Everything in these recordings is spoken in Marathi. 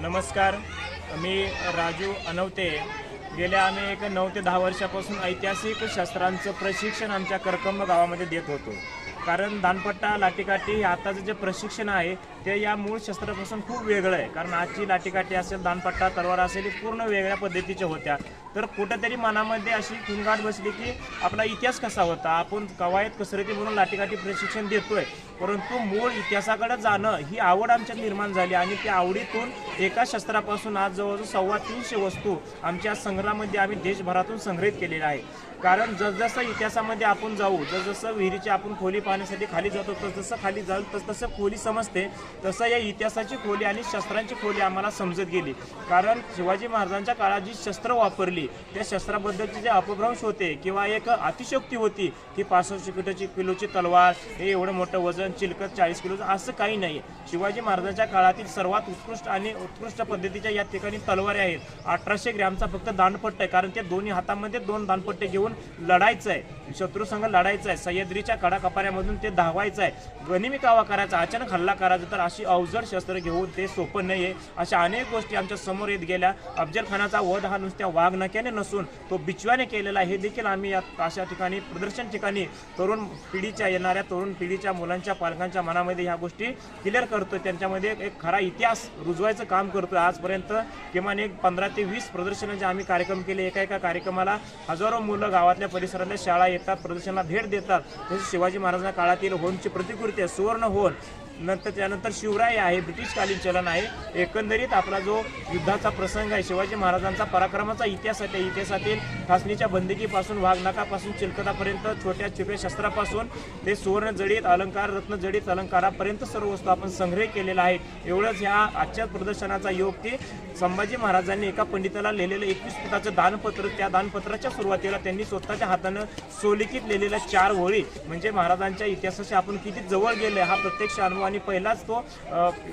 नमस्कार. मी राजू अनवते. गेल्या आम्ही एक नऊ ते दहा वर्षापासून ऐतिहासिक शस्त्रांचं प्रशिक्षण आमच्या करकंब गावामध्ये देत होतो. कारण दानपट्टा लाठीकाठी हे आताचं जे प्रशिक्षण आहे ते या मूळ शस्त्रापासून खूप वेगळं आहे. कारण आजची लाठीकाठी असेल दानपट्टा तलवार असेल ही पूर्ण वेगळ्या पद्धतीच्या होत्या. तर कुठंतरी मनामध्ये अशी खुणगाट बसली की आपला इतिहास कसा होता? आपण कवायत कसरती म्हणून लाठीकाठी प्रशिक्षण देतोय. परंतु मूळ इतिहासाकडे जाणं ही आवड आमच्यात निर्माण झाली आणि त्या आवडीतून एका शस्त्रापासून आज जवळजवळ सव्वा तीनशे वस्तू आमच्या संग्रहामध्ये आम्ही देशभरातून संग्रहित केलेल्या आहे कारण जसजसं इतिहासामध्ये आपण जाऊ जसजसं विहिरीची आपण खोली पाहण्यासाठी खाली जातो तसजसं खाली जाऊ तसतसं खोली समजते तसं या इतिहासाची खोली आणि शस्त्रांची खोली आम्हाला समजत गेली. कारण शिवाजी महाराजांच्या काळात जी शस्त्र वापरली त्या शस्त्राबद्दलचे जे अपभ्रंश होते किंवा एक अतिशयोक्ती होती की पासष्ट किलोची किलोची तलवार हे एवढं मोठं वजन चिलकत चाळीस किलोचं असं काही नाही. शिवाजी महाराजांच्या काळातील सर्वात उत्कृष्ट आणि उत्कृष्ट पद्धतीच्या या ठिकाणी तलवारी आहेत. अठराशे ग्रॅमचा फक्त दानपट्ट आहे कारण ते दोन्ही हातामध्ये दोन दानपट्टे घेऊन लढायचं आहे शत्रूसंघ लढायचं आहे सह्याद्रीच्या कडाकपाऱ्यामधून ते धावायचं आहे गनिमी कावा करायचा अचानक हल्ला करायचा तर अशी अवजड शस्त्र घेऊन ते सोपं नाही आहे अशा अनेक गोष्टी आमच्यासमोर येत गेल्या. अफजल खानाचा वध हा नुसत्या वाघ नक्याने नसून तो बिचव्याने केलेला आहे. हे देखील आम्ही या अशा ठिकाणी प्रदर्शन ठिकाणी तरुण पिढीच्या येणाऱ्या तरुण पिढीच्या मुलांच्या पालकांच्या मनामध्ये ह्या गोष्टी क्लिअर करतोय. त्यांच्यामध्ये एक खरा इतिहास रुजवायचं काम करतोय. आजपर्यंत किमान एक पंधरा ते वीस प्रदर्शनाचे आम्ही कार्यक्रम केले एका एका कार्यक्रमाला हजारो मुलं गावातल्या परिसरातल्या शाळा येतात प्रदर्शनाला भेट देतात. तसेच शिवाजी महाराजांच्या काळातील होनची प्रतिकृती आहे. सुवर्ण होन नंतर त्यानंतर शिवराय आहे ब्रिटिशकालीन चलन आहे. एकंदरीत आपला जो युद्धाचा प्रसंग आहे शिवाजी महाराजांचा पराक्रमाचा इतिहास आहे त्या इतिहासातील ठासणीच्या बंदकीपासून वाघनाकापासून चिलकतापर्यंत छोट्या छोट्या शस्त्रापासून ते सुवर्ण जडीत अलंकार रत्न जडीत अलंकारापर्यंत सर्व वस्तू आपण संग्रह केलेला आहे. एवढंच ह्या आजच्या प्रदर्शनाचा योग की संभाजी महाराजांनी एका पंडिताला लिहिलेलं एकवीस फुटाचं दानपत्र त्या दानपत्राच्या सुरुवातीला त्यांनी स्वतःच्या हातानं सोलिकीत लिहिलेल्या चार ओळी म्हणजे महाराजांच्या इतिहासाशी आपण किती जवळ गेले हा प्रत्यक्ष अनुभव आणि पहिलाच तो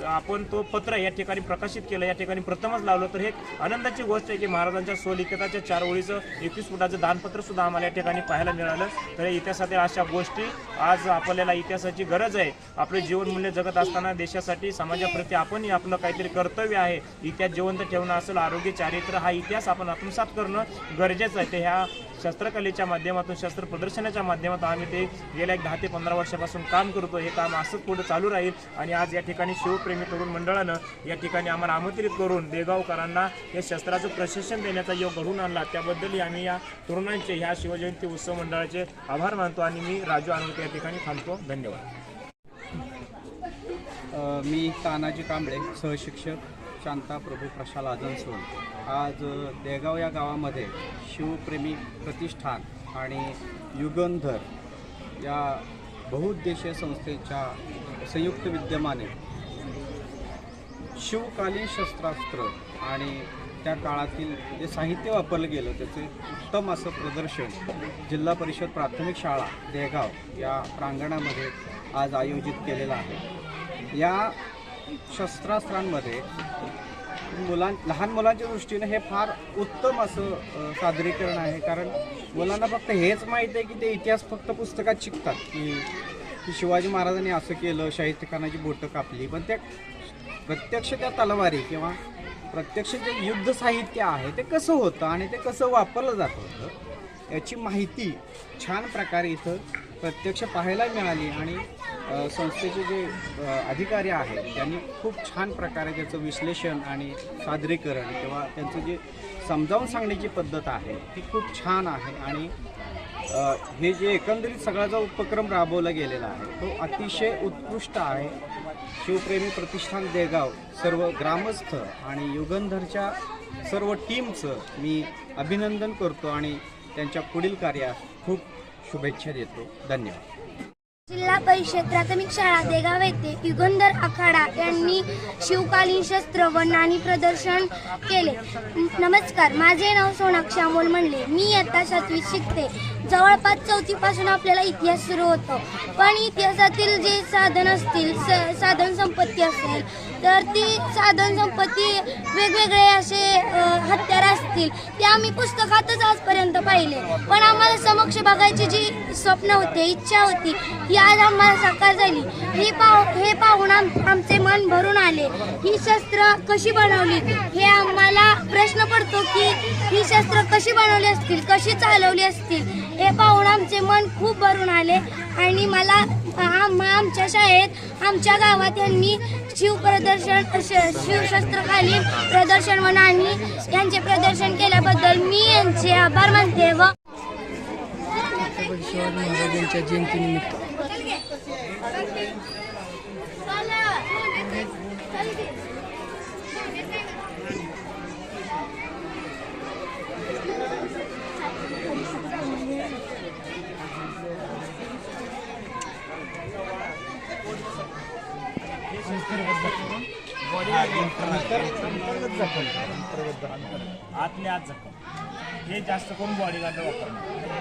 आपण तो पत्र या ठिकाणी प्रकाशित केलं या ठिकाणी प्रथमच लावलं. तर हे आनंदाची गोष्ट आहे की महाराजांच्या स्वलिखिताच्या चार ओळीचं एकवीस फुटाचं दानपत्र सुद्धा आम्हाला या ठिकाणी पाहायला मिळालं. तर इतिहासातील अशा गोष्टी आज आपल्याला इतिहासाची गरज आहे. आपले जीवनमूल्य जगत असताना देशासाठी समाजाप्रती आपणही आपलं काहीतरी कर्तव्य आहे. इतिहास जिवंत ठेवणं असेल आरोग्य चारित्र्य हा इतिहास आपण आत्मसात करणं गरजेचं आहे. ते ह्या शस्त्रकलेच्या माध्यमातून शस्त्र प्रदर्शनाच्या माध्यमातून आम्ही ते गेल्या एक दहा ते पंधरा वर्षापासून काम करतो. हे काम असंच पुढे चालू राहील. आणि आज या ठिकाणी शिवप्रेमी तरुण मंडळानं या ठिकाणी आम्हाला आमंत्रित करून देगावकरांना या शस्त्राचं प्रशिक्षण देण्याचा योग घडून आणला. त्याबद्दलही आम्ही या तरुणांचे ह्या शिवजयंती उत्सव मंडळाचे आभार मानतो. आणि मी राजू आनंद या ठिकाणी थांबतो. धन्यवाद. मी तानाजी कांबळे सहशिक्षक शांता प्रभू प्रशाल आदनसोल आज देगाव या गावामध्ये शिवप्रेमी प्रतिष्ठान आणि युगंधर या बहुउद्देशीय संस्थेच्या संयुक्त विद्यमाने शिवकालीन शस्त्रास्त्र आणि त्या काळातील जे साहित्य वापरलं गेलं त्याचे उत्तम असं प्रदर्शन जिल्हा परिषद प्राथमिक शाळा देगाव या प्रांगणामध्ये आज आयोजित केलेलं आहे. या शस्त्रास्त्रांमध्ये मुलां लहान मुलांच्या दृष्टीनं हे फार उत्तम असं सादरीकरण आहे. कारण मुलांना फक्त हेच माहीत आहे की ते इतिहास फक्त पुस्तकात शिकतात की की शिवाजी महाराजांनी असं केलं शाहिस्ते खानाची बोटं कापली. पण त्या प्रत्यक्ष त्या तलवारी किंवा प्रत्यक्ष जे युद्ध साहित्य आहे ते कसं होतं आणि ते कसं वापरलं जात होतं याची माहिती छान प्रकारे इथं प्रत्यक्ष पाहायला मिळाली आणि संस्थेचे जे अधिकारी आहेत त्यांनी खूप छान प्रकारे त्याचं विश्लेषण आणि सादरीकरण किंवा त्यांचं जे समजावून सांगण्याची पद्धत आहे ती खूप छान आहे आणि हे जे एकंदरीत सगळा जो उपक्रम राबवला गेलेला आहे तो अतिशय उत्कृष्ट आहे. शिवप्रेमी प्रतिष्ठान देगाव सर्व ग्रामस्थ आणि युगंधरच्या सर्व टीमचं मी अभिनंदन करतो आणि त्यांच्या पुढील कार्यात खूप शुभेच्छा देतो. धन्यवाद. जिल्हा परिषद प्राथमिक शाळा देगाव येथे युगंधर आखाडा यांनी शिवकालीन शस्त्र व नाणी प्रदर्शन केले. नमस्कार माझे नाव सोनाक्षी अमोल म्हणले मी आता सातवीत शिकते. जवळपास चौथीपासून आपल्याला इतिहास सुरू होतो. पण इतिहासातील जे साधन असतील स साधन संपत्ती असेल तर ती साधन संपत्ती वेगवेगळे असे हत्यार असतील ते आम्ही पुस्तकातच आजपर्यंत पाहिले. पण आम्हाला समक्ष बघायची जी स्वप्न होते इच्छा होती ही आज आम्हाला साकार झाली. ही पाहू हे पाहून आम आमचे मन भरून आले. ही शस्त्र कशी बनवली? हे आम्हाला प्रश्न पडतो की ही शस्त्र कशी बनवली असतील कशी चालवली असतील? हे पाहून आमचे मन खूप भरून आले. आणि मला आम- आमच्या शाळेत आमच्या गावात यांनी शिवप्रदर्शन प्रदर्शन शिवशस्त्रकालीन प्रदर्शन व नाणी यांचे प्रदर्शन केल्याबद्दल मी यांचे आभार मानते व छत्रपती शिवाजी महाराजांच्या जयंतीनिमित्त आतले आत जखम. हे जास्त करून बॉडीगार्ड वापरणार.